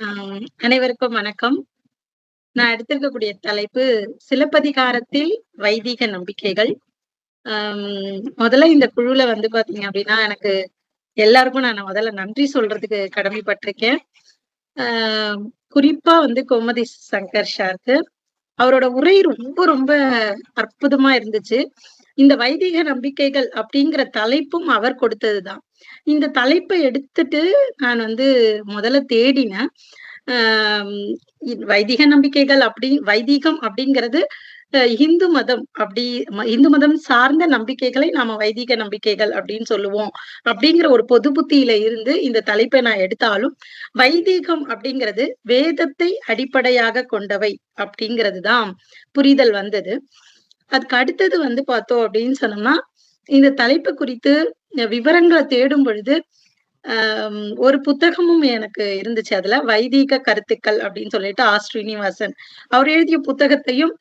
ஆஹ் அனைவருக்கும் வணக்கம். நான் எடுத்திருக்கக்கூடிய தலைப்பு சிலப்பதிகாரத்தில் வைதீக நம்பிக்கைகள். ஆம், முதல்ல இந்த குழுல வந்து பாத்தீங்க அப்படின்னா எனக்கு எல்லாருக்கும் நான் முதல்ல நன்றி சொல்றதுக்கு கடமைப்பட்டிருக்கேன் ஆஹ் குறிப்பா வந்து கோமதி சங்கர் ஷாருக்கு. அவரோட உரை ரொம்ப ரொம்ப அற்புதமா இருந்துச்சு. இந்த வைதீக நம்பிக்கைகள் அப்படிங்கிற தலைப்பும் அவர் கொடுத்ததுதான் இந்த தலைப்பை எடுத்துட்டு நான் வந்து முதல்ல தேடினேன். வைதிக நம்பிக்கைகள் அப்படி வைதீகம் அப்படிங்கிறது இந்து மதம் அப்படி இந்து மதம் சார்ந்த நம்பிக்கைகளை நாம வைதீக நம்பிக்கைகள் அப்படின்னு சொல்லுவோம். அப்படிங்கிற ஒரு பொது புத்தியில இருந்து இந்த தலைப்பை நான் எடுத்தாலும், வைதீகம் அப்படிங்கிறது வேதத்தை அடிப்படையாக கொண்டவை அப்படிங்கிறது தான் புரிதல் வந்தது. அதுக்கு அடுத்தது வந்து பார்த்தோம் அப்படின்னு சொன்னோம்னா, இந்த தலைப்பு குறித்து விவரங்களை தேடும் பொழுது, ஒரு புத்தகமும் எனக்கு இருந்துச்சு அதுல. வைதீக கருத்துக்கள் அப்படின்னு சொல்லிட்டு ஆர். ஸ்ரீனிவாசன். அவர் எழுதிய புத்தகத்தையும்,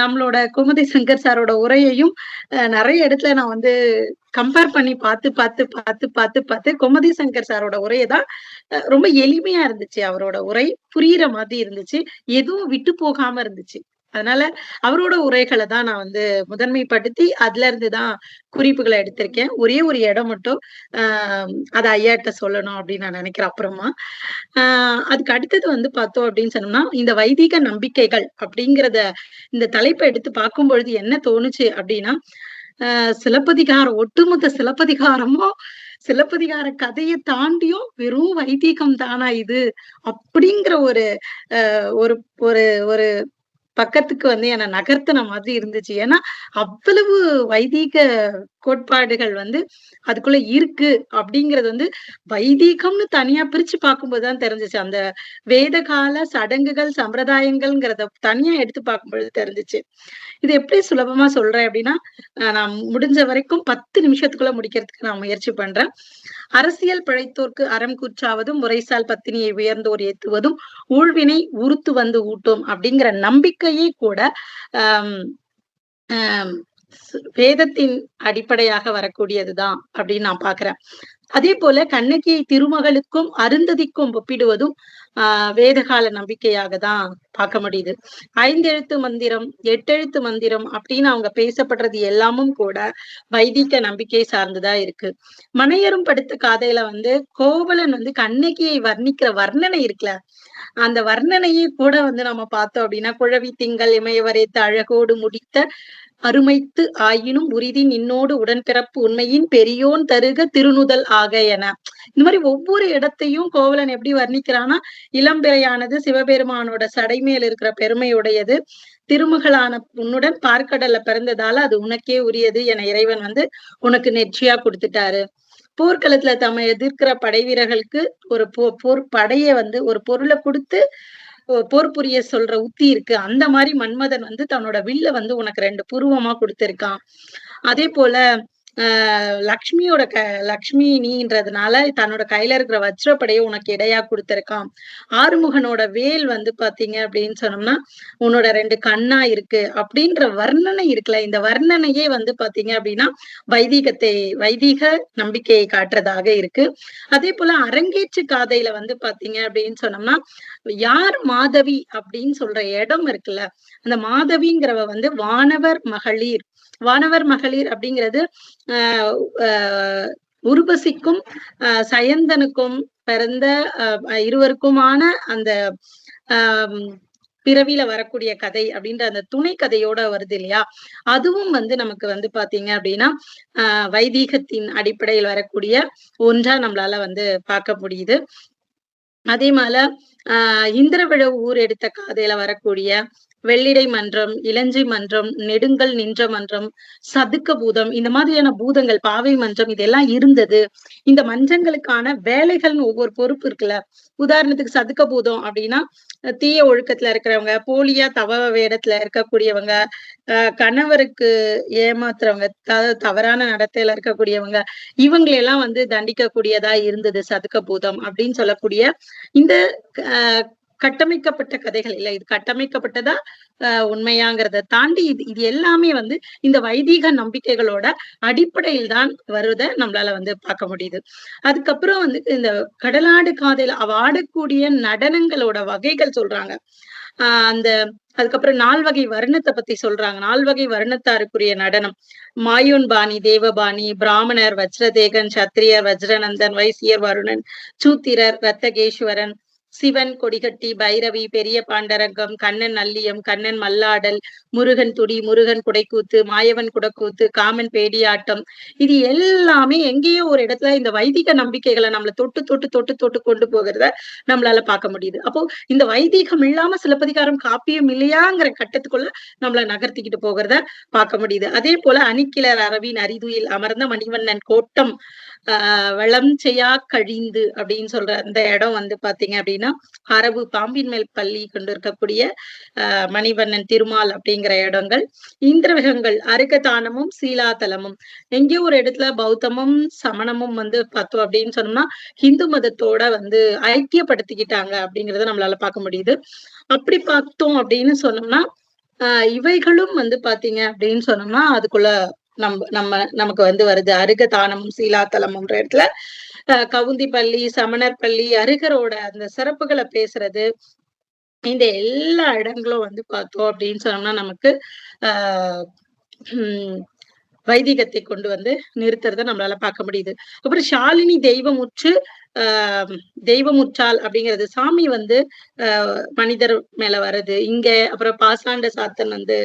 நம்மளோட குமதி சங்கர் சாரோட உரையையும் நிறைய இடத்துல நான் வந்து கம்பேர் பண்ணி பார்த்து, பார்த்து, பார்த்து, பார்த்து, பார்த்து குமதி சங்கர் சாரோட உரையை தான் ரொம்ப எளிமையா இருந்துச்சு. அவரோட உரை புரியுற மாதிரி இருந்துச்சு. எதுவும் விட்டு போகாம இருந்துச்சு. அதனால அவரோட உரைகளை தான் நான் வந்து முதன்மைப்படுத்தி, அதுல தான் குறிப்புகளை எடுத்திருக்கேன். ஒரே ஒரு இடம் மட்டும் ஆஹ் அத ஐயாட்ட சொல்லணும் அப்படின்னு நான் நினைக்கிறேன் அப்புறமா. ஆஹ் அதுக்கு அடுத்தது வந்து பார்த்தோம் அப்படின்னு சொன்னோம்னா, இந்த வைதீக நம்பிக்கைகள் அப்படிங்கிறத இந்த தலைப்பை எடுத்து பார்க்கும்பொழுது என்ன தோணுச்சு அப்படின்னா ஆஹ் சிலப்பதிகாரம் ஒட்டுமொத்த சிலப்பதிகாரமும் சிலப்பதிகார கதையை தாண்டியும் வெறும் வைதீகம் தானா இது? அப்படிங்கிற ஒரு ஒரு ஒரு ஒரு பக்கத்துக்கு வந்து என்னை நகர்த்தின மாதிரி இருந்துச்சு. ஏன்னா, அவ்வளவு வைதீக கோட்பாடுகள் வந்து அதுக்குள்ள இருக்கு அப்படிங்கறது வந்து வைதீகம்னு தனியா பிரிச்சு பார்க்கும்போது தான் தெரிஞ்சுச்சு. அந்த வேதகால சடங்குகள், சம்பிரதாயங்கள்ங்கிறத தனியா எடுத்து பார்க்கும்போது தெரிஞ்சுச்சு. இது எப்படி சுலபமா சொல்றேன் அப்படின்னா நான் முடிஞ்ச வரைக்கும் 10 நிமிஷத்துக்குள்ள முடிக்கிறதுக்கு நான் முயற்சி பண்றேன். அரசியல் பிழைத்தோர்க்கு அறம் கூற்றாவதும், முறைசால் பத்தினியை உயர்ந்தோர் ஏத்துவதும், ஊழ்வினை உறுத்து வந்து ஊட்டும் அப்படிங்கிற நம்பிக்கையே கூட, ஆஹ் வேதத்தின் அடிப்படையாக வரக்கூடியதுதான் அப்படின்னு நான் பாக்குறேன் அதே போல கண்ணகியை திருமகளுக்கும், அருந்ததிக்கும் ஒப்பிடுவதும் ஆஹ் வேதகால நம்பிக்கையாக தான் பார்க்க முடியுது. ஐந்தெழுத்து மந்திரம், எட்டெழுத்து மந்திரம் அப்படின்னு அவங்க பேசப்படுறது எல்லாமும் கூட வைதிக நம்பிக்கை சார்ந்துதான் இருக்கு. மனையரும் படுத்த காதையில வந்து கோவலன் வந்து கண்ணகியை வர்ணிக்கிற வர்ணனை இருக்குல்ல, அந்த வர்ணனையே கூட வந்து நம்ம பார்த்தோம் அப்படின்னா குழவி திங்கள் இமயவரைத்து அழகோடு முடித்த அருமைத்து ஆயினும் உரிதி நின்னோடு உடன்பிறப்பு உண்மையின் பெரியோன் தருக திருநுதல் ஆக என. இந்த மாதிரி ஒவ்வொரு இடத்தையும் கோவலன் எப்படி வர்ணிக்கிறான்னா, இளம்பிறையானது சிவபெருமானோட சடைமேல் இருக்கிற பெருமையுடையது. திருமகளான உன்னுடன் பார்க்கடல்ல பிறந்ததால அது உனக்கே உரியது என இறைவன் வந்து உனக்கு நெற்றியா குடுத்துட்டாரு. போர்க்களத்துல தம்மை எதிர்க்கிற படை வீரர்களுக்கு ஒரு போ போர் படையை வந்து ஒரு பொருளை கொடுத்து போர் புரிய சொல்ற உத்தி இருக்கு. அந்த மாதிரி மன்மதன் வந்து தன்னோட வில்ல வந்து உனக்கு ரெண்டு புருவமா குடுத்திருக்கான். அதே போல லக்ஷ்மியோட க லக்ஷ்மி நீன்றதுனால தன்னோட கையில இருக்கிற வஜ்ரப்படைய உனக்கு இடையா குடுத்திருக்கான். ஆறுமுகனோட வேல் வந்து பாத்தீங்க அப்படின்னு சொன்னோம்னா, உன்னோட ரெண்டு கண்ணா இருக்கு. அப்படின்ற வர்ணனை இருக்குல்ல, இந்த வர்ணனையே வந்து பாத்தீங்க அப்படின்னா வைதீகத்தை வைதீக நம்பிக்கையை காட்டுறதாக இருக்கு. அதே போல அரங்கேற்று காதையில வந்து பாத்தீங்க அப்படின்னு சொன்னோம்னா, யார் மாதவி அப்படின்னு சொல்ற இடம் இருக்குல்ல, அந்த மாதவிங்கிறவ வந்து வானவர் மகளிர். வானவர் மகளிர் அப்படிங்கிறது ஆஹ் அ உர்வசிக்கும், சயந்தனுக்கும் பிறந்த அஹ் இருவருக்குமான அந்த பிறவியில வரக்கூடிய கதை அப்படின்ற அந்த துணை கதையோட வருது இல்லையா? அதுவும் வந்து நமக்கு வந்து பார்த்தீங்க அப்படின்னா ஆஹ் வைதீகத்தின் அடிப்படையில் வரக்கூடிய ஒன்றா நம்மளால வந்து பார்க்க முடியுது. அதே மால ஆஹ் இந்திரவிழவு ஊர் எடுத்த காதையில வரக்கூடிய வெள்ளிடை மன்றம், இளஞ்சை மன்றம், நெடுங்கல் நின்ற மன்றம், சதுக்க பூதம் இந்த மாதிரியான பூதங்கள், பாவை மன்றம் இதெல்லாம் இருந்தது. இந்த மன்றங்களுக்கான வேலைகள்னு ஒவ்வொரு பொறுப்பு இருக்குல்ல. உதாரணத்துக்கு சதுக்க பூதம் அப்படின்னா தீய ஒழுக்கத்துல இருக்கிறவங்க, போலியா தவ வேடத்துல இருக்கக்கூடியவங்க, கணவருக்கு ஏமாத்துறவங்க, த தவறான நடத்தையில இருக்கக்கூடியவங்க, இவங்களையெல்லாம் வந்து தண்டிக்கக்கூடியதா இருந்தது சதுக்க பூதம் அப்படின்னு சொல்லக்கூடிய இந்த கட்டமைக்கப்பட்ட கதைகள் இல்ல. இது கட்டமைக்கப்பட்டதா? அஹ் உண்மையாங்கிறத தாண்டி இது இது எல்லாமே வந்து இந்த வைதீக நம்பிக்கைகளோட அடிப்படையில் தான் வருவதை நம்மளால வந்து பார்க்க முடியுது அதுக்கப்புறம் வந்து இந்த கடலாடு காதையில அவ ஆடக்கூடிய நடனங்களோட வகைகள் சொல்றாங்க ஆஹ் அந்த அதுக்கப்புறம் நால்வகை வர்ணத்தை பத்தி சொல்றாங்க நால்வகை வர்ணத்தாருக்குரிய நடனம் மாயூன் பாணி தேவபாணி பிராமணர் வஜ்ரதேகன் சத்திரியர் வஜ்ரநந்தன் வைசியர் வருணன் சூத்திரர் ரத்தகேஸ்வரன் சிவன் கொடிகட்டி பைரவி பெரிய பாண்டரங்கம் கண்ணன் அல்லியம் கண்ணன் மல்லாடல் முருகன் துடி முருகன் குடைக்கூத்து மாயவன் குடக்கூத்து காமன் பேடியாட்டம். இது எல்லாமே எங்கேயோ ஒரு இடத்துல இந்த வைதிக நம்பிக்கைகளை நம்மள தொட்டு தொட்டு தொட்டு தொட்டு கொண்டு போகிறத நம்மளால பார்க்க முடியுது. அப்போ இந்த வைதிகம் இல்லாம சிலப்பதிகாரம் காப்பியம் இல்லையாங்கிற கட்டத்துக்குள்ள நம்மள நகர்த்திக்கிட்டு போகிறத பார்க்க முடியுது. அதே போல அணிக்கிளர் அரவின் அரிதுயில் அமர்ந்த மணிவண்ணன் கோட்டம் ஆஹ் வளம் செய்யா கழிந்து அப்படின்னு சொல்ற அந்த இடம் வந்து பாத்தீங்க அப்படின்னு அரபு பாம்பின் மேல் பள்ளி கொண்டிருக்கக்கூடிய மணிவண்ணன் திருமால் அப்படிங்கிற இடங்கள். இந்திரவகங்கள் அருகதானமும் சீலாதலமும். எங்கேயோ ஒரு இடத்துல பௌத்தமும் சமணமும் வந்து பார்த்தோம் அப்படின்னு சொன்னோம்னா ஹிந்து மதத்தோட வந்து ஐக்கியப்படுத்திக்கிட்டாங்க அப்படிங்கறத நம்மளால பார்க்க முடியுது. அப்படி பார்த்தோம் அப்படின்னு சொன்னோம்னா ஆஹ் இவைகளும் வந்து பாத்தீங்க அப்படின்னு சொன்னோம்னா அதுக்குள்ள நம்ம நம்ம நமக்கு வந்து வருது. அருக தானமும் சீலாத்தலம்ன்ற இடத்துல கவுந்தி பள்ளி சமணர் பள்ளி அருகரோட அந்த சிறப்புகளை பேசுறது. இந்த எல்லா இடங்களும் வந்து பார்த்தோம் அப்படின்னு சொன்னோம்னா நமக்கு ஆஹ் உம் வைதிகத்தை கொண்டு வந்து நிறுத்துறத நம்மளால பார்க்க முடியுது. அப்புறம் ஷாலினி தெய்வமுற்று ஆஹ் தெய்வமுற்றால் அப்படிங்கிறது. சாமி வந்து ஆஹ் மனிதர் மேல வருது. இங்க அப்புறம் பாசாண்ட சாத்தன் வந்து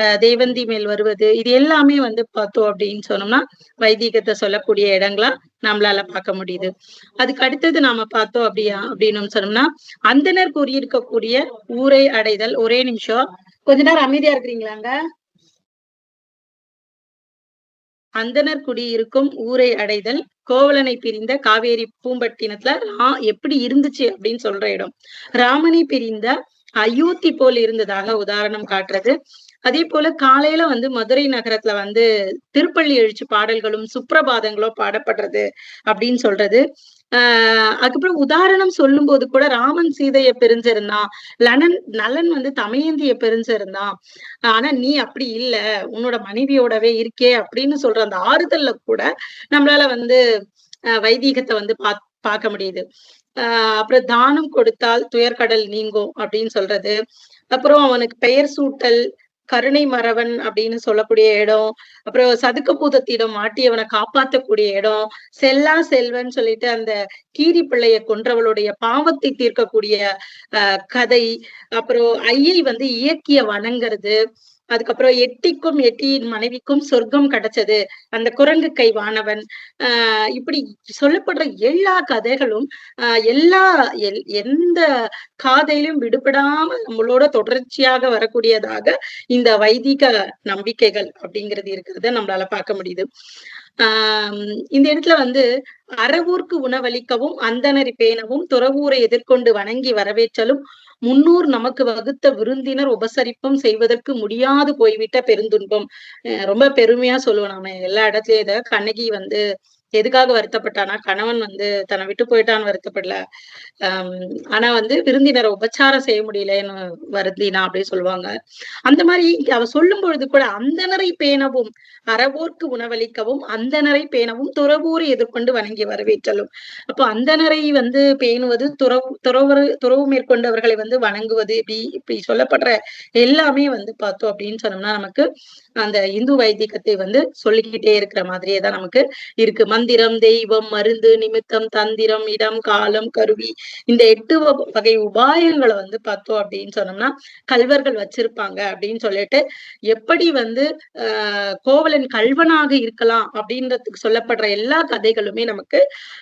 ஆஹ் மேல் வருவது. இது எல்லாமே வந்து பார்த்தோம் அப்படின்னு சொன்னோம்னா வைதிகத்தை சொல்லக்கூடிய இடங்களா நம்மளால பார்க்க முடியுது. அதுக்கு அடுத்தது நாம பார்த்தோம் அப்படியா அப்படின்னு சொன்னோம்னா அந்தனர் கூறியிருக்கக்கூடிய ஊரை அடைதல். ஒரே நிமிஷம். கொஞ்ச நேரம் அமைதியா இருக்கிறீங்களாங்க? அந்தனர் குடியிருக்கும் ஊரை அடைதல் கோவலனை பிரிந்த காவேரி பூம்பட்டினத்துல ரா எப்படி இருந்துச்சு அப்படின்னு சொல்ற இடம். ராமனை பிரிந்த அயோத்தி போல் இருந்ததாக உதாரணம் காட்டுறது. அதே போல காலையில வந்து மதுரை நகரத்துல வந்து திருப்பள்ளி எழுச்சி பாடல்களும் சுப்பிரபாதங்களும் பாடப்படுறது அப்படின்னு சொல்றது. ஆஹ் அதுக்கப்புறம் உதாரணம் சொல்லும் போது கூட ராமன் சீதைய பிரிஞ்சிருந்தான். லனன் நலன் வந்து தமயந்திய பிரிஞ்சிருந்தான். ஆனா நீ அப்படி இல்ல. உன்னோட மனைவியோடவே இருக்கே அப்படின்னு சொல்ற அந்த ஆறுதல்ல கூட நம்மளால வந்து ஆஹ் வைதீகத்தை வந்து பா பார்க்க முடியுது. ஆஹ் அப்புறம் தானம் கொடுத்தால் துயர்கடல் நீங்கும் அப்படின்னு சொல்றது. அப்புறம் அவனுக்கு பெயர் சூட்டல் கருணை மறவன் அப்படின்னு சொல்லக்கூடிய இடம் அப்புறம் சதுக்க பூதத்திடம் மாட்டியவனை காப்பாத்தக்கூடிய இடம் செல்லா செல்வன் சொல்லிட்டு அந்த கீரி பிள்ளைய கொன்றவளுடைய பாவத்தை தீர்க்கக்கூடிய அஹ் கதை அப்புறம் ஐயை வந்து இயக்கிய வணங்குறது அதுக்கப்புறம் எட்டிக்கும் எட்டியின் மனைவிக்கும் சொர்க்கம் கிடைச்சது. அந்த குரங்கு கை வானவன். ஆஹ் இப்படி சொல்லப்படுற எல்லா கதைகளும் ஆஹ் எல்லா எல் எந்த காதையிலும் விடுபடாம நம்மளோட தொடர்ச்சியாக வரக்கூடியதாக இந்த வைதிக நம்பிக்கைகள் அப்படிங்கிறது இருக்கிறத நம்மளால பார்க்க முடியுது. ஆஹ் இந்த இடத்துல வந்து அறவூர்க்கு உணவளிக்கவும் அந்தனரி பேணவும் துறவூரை எதிர்கொண்டு வணங்கி வரவேற்றலும் முன்னூர் நமக்கு வகுத்த விருந்தினர் உபசரிப்பும் செய்வதற்கு முடியாது போய்விட்ட பெருந்துன்பம். ரொம்ப பெருமையா சொல்லுவோம் நாம எல்லா இடத்துலயும் இத. கண்ணகி வந்து எதுக்காக வருத்தப்பட்டானா கணவன் வந்து தன்னை விட்டு போயிட்டான்னு வருத்தப்படல. ஆஹ் ஆனா வந்து விருந்தினரை உபச்சாரம் செய்ய முடியலன்னு வருந்தினா அப்படின்னு சொல்லுவாங்க. அந்த மாதிரி அவ சொல்லும் பொழுது கூட அந்தனரை பேணவும் அறவோர்க்கு உணவளிக்கவும் அந்தனரை பேணவும் துறவூரை எதிர்கொண்டு வணங்கி வரவேற்றலும். அப்போ அந்தனரை வந்து பேணுவது துறவு துறவு துறவு மேற்கொண்டவர்களை வந்து வணங்குவது இப்படி இப்படி சொல்லப்படுற எல்லாமே வந்து பார்த்தோம் அப்படின்னு சொன்னோம்னா நமக்கு அந்த இந்து வைதிகத்தை வந்து சொல்லிக்கிட்டே இருக்கிற மாதிரியே தான் நமக்கு இருக்கு. மந்திரம் தெய்வம் மருந்து நிமித்தம் தந்திரம் இடம் காலம் கருவி இந்த எட்டு வகை உபாயங்களை வந்து பார்த்தோம் அப்படின்னு சொன்னோம்னா கல்வர்கள் வச்சிருப்பாங்க அப்படின்னு சொல்லிட்டு எப்படி வந்து ஆஹ் கோவலன் கல்வனாக இருக்கலாம் அப்படின்றதுக்கு சொல்லப்படுற எல்லா கதைகளுமே நமக்கு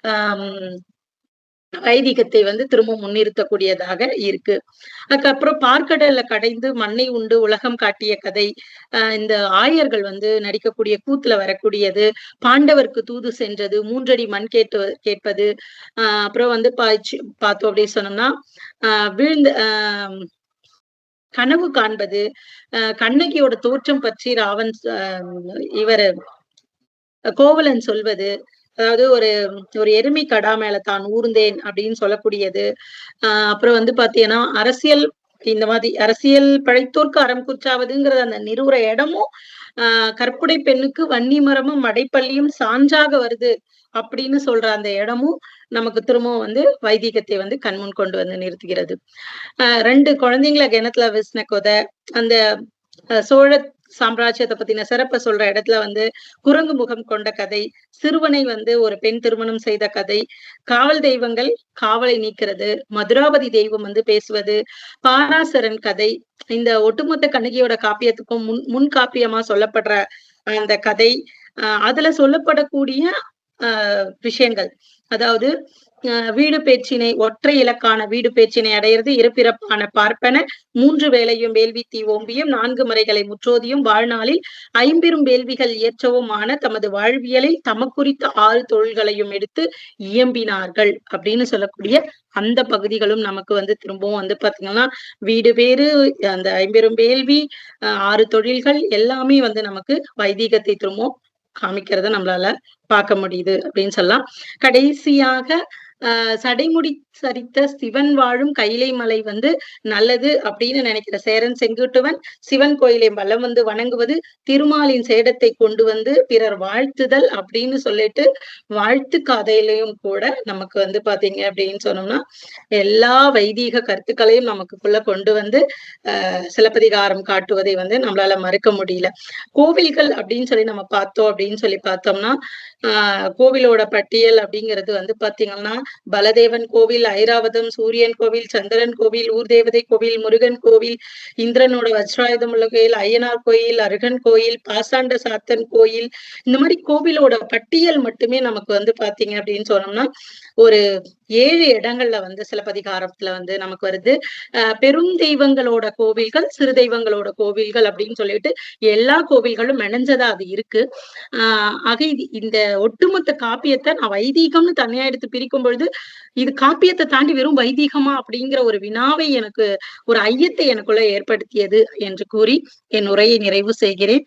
ஆஹ் வைதிகத்தை வந்து திரும்ப முன்னிறுத்தக்கூடியதாக இருக்கு. அதுக்கப்புறம் பார்க்கடல்ல கடைந்து மண்ணை உண்டு உலகம் காட்டிய கதை. ஆஹ் இந்த ஆயர்கள் வந்து நடிக்கக்கூடிய கூத்துல வரக்கூடியது. பாண்டவருக்கு தூது சென்றது மூன்றடி மண் கேட்டு கேட்பது. ஆஹ் அப்புறம் வந்து பாய்ச்சி பார்த்தோம் அப்படின்னு சொன்னோம்னா ஆஹ் வீழ்ந்த கனவு காண்பது. அஹ் கண்ணகியோட தோற்றம் பற்றி ராவன் இவர் கோவலன் சொல்வது. அதாவது ஒரு ஒரு எருமை கடா மேல தான் ஊர்ந்தேன் அப்படின்னு சொல்லக்கூடியது. ஆஹ் அப்புறம் வந்து பாத்தீங்கன்னா அரசியல் இந்த மாதிரி அரசியல் பழைத்தோர்க்கு அறம் குற்றாவதுங்கிற அந்த நிறுவுற இடமும் ஆஹ் கற்புடை பெண்ணுக்கு வன்னி மரமும் மடைப்பள்ளியும் சான்றாக வருது அப்படின்னு சொல்ற அந்த இடமும் நமக்கு திரும்பவும் வந்து வைதிகத்தை வந்து கண்முன் கொண்டு வந்து நிறுத்துகிறது. ஆஹ் ரெண்டு குழந்தைங்களை கிணத்துல விசின கொதை அந்த சோழ சாம்ராஜ்யத்தை பத்தின சிறப்பை சொல்ற இடத்துல வந்து குரங்கு முகம் கொண்ட கதை சிறுவனை வந்து ஒரு பெண் திருமணம் செய்த கதை காவல் தெய்வங்கள் காவலை நீக்கிறது மதுராபதி தெய்வம் வந்து பேசுவது பாராசரன் கதை இந்த ஒட்டுமொத்த கண்ணகியோட காப்பியத்துக்கும் முன் முன் காப்பியமா சொல்லப்படுற அந்த கதை ஆஹ் அதுல சொல்லப்படக்கூடிய விஷயங்கள். அதாவது வீடு பேச்சினை ஒற்றை இலக்கான வீடு பேச்சினை அடையிறது இருப்பிறப்பான பார்ப்பன மூன்று வேலையும் வேள்வி தீ ஓம்பியும் நான்கு முறைகளை முற்றோதியும் வாழ்நாளில் ஐம்பெரும் வேள்விகள் இயற்றவுமான தமது வாழ்வியலில் தமக்குறித்த ஆறு தொழில்களையும் எடுத்து இயம்பினார்கள் அப்படின்னு சொல்லக்கூடிய அந்த பகுதிகளும் நமக்கு வந்து திரும்பவும் வந்து பாத்தீங்கன்னா வீடு பேரு அந்த ஐம்பெரும் வேள்வி ஆறு தொழில்கள் எல்லாமே வந்து நமக்கு வைதீகத்தை திரும்பவும் காமிக்கிறத நம்மளால பார்க்க முடியுது அப்படின்னு சொல்லலாம். கடைசியாக சடைமுடி சரித்த சிவன் வாழும் கைலை மலை வந்து நல்லது அப்படின்னு நினைக்கிற சேரன் செங்குட்டுவன் சிவன் கோயிலை வலம் வந்து வணங்குவது திருமாலின் சேடத்தை கொண்டு வந்து பிறர் வாழ்த்துதல் அப்படின்னு சொல்லிட்டு வாழ்த்து கதையிலையும் கூட நமக்கு வந்து பாத்தீங்க அப்படின்னு சொன்னோம்னா எல்லா வைதீக கருத்துக்களையும் நமக்குள்ள கொண்டு வந்து ஆஹ் சிலப்பதிகாரம் காட்டுவதை வந்து நம்மளால மறுக்க முடியல. கோவில்கள் அப்படின்னு சொல்லி நம்ம பார்த்தோம் அப்படின்னு சொல்லி பார்த்தோம்னா ஆஹ் கோவிலோட பட்டியல் அப்படிங்கிறது வந்து பாத்தீங்கன்னா பலதேவன் கோவில் ஐராவதம் சூரியன் கோவில் சந்திரன் கோவில் ஊர் தேவதை கோவில் முருகன் கோவில் இந்திரனோட வஜ்ராயுதம் உள்ள கோயில் ஐயனார் கோயில் அருகன் கோயில் பாசாண்ட சாத்தன் கோயில். இந்த மாதிரி கோவிலோட பட்டியல் மட்டுமே நமக்கு வந்து பாத்தீங்க அப்படின்னு சொன்னோம்னா ஒரு ஏழு இடங்கள்ல வந்து சிலப்பதிகாரத்துல வந்து நமக்கு வருது. பெரும் தெய்வங்களோட கோவில்கள் சிறு தெய்வங்களோட கோவில்கள் அப்படின்னு சொல்லிட்டு எல்லா கோவில்களும் மெனஞ்சதா அது இருக்கு. ஆஹ் ஆக இந்த ஒட்டுமொத்த காப்பியத்தை நான் வைதீகம்னு தனியா எடுத்து பிரிக்கும் பொழுது இது காப்பியத்தை தாண்டி வெறும் வைதீகமா அப்படிங்கிற ஒரு வினாவை எனக்கு ஒரு ஐயத்தை எனக்குள்ள ஏற்படுத்தியது என்று கூறி என் உரையை நிறைவு செய்கிறேன்.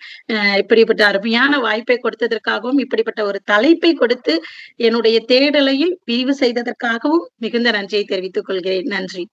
இப்படிப்பட்ட அருமையான வாய்ப்பை கொடுத்ததற்காகவும் இப்படிப்பட்ட ஒரு தலைப்பை கொடுத்து என்னுடைய தேடலையும் விரிவு செய்ததற்காக செய்ததற்காகவும் மிகுந்த நன்றியை தெரிவித்துக் கொள்கிறேன். நன்றி.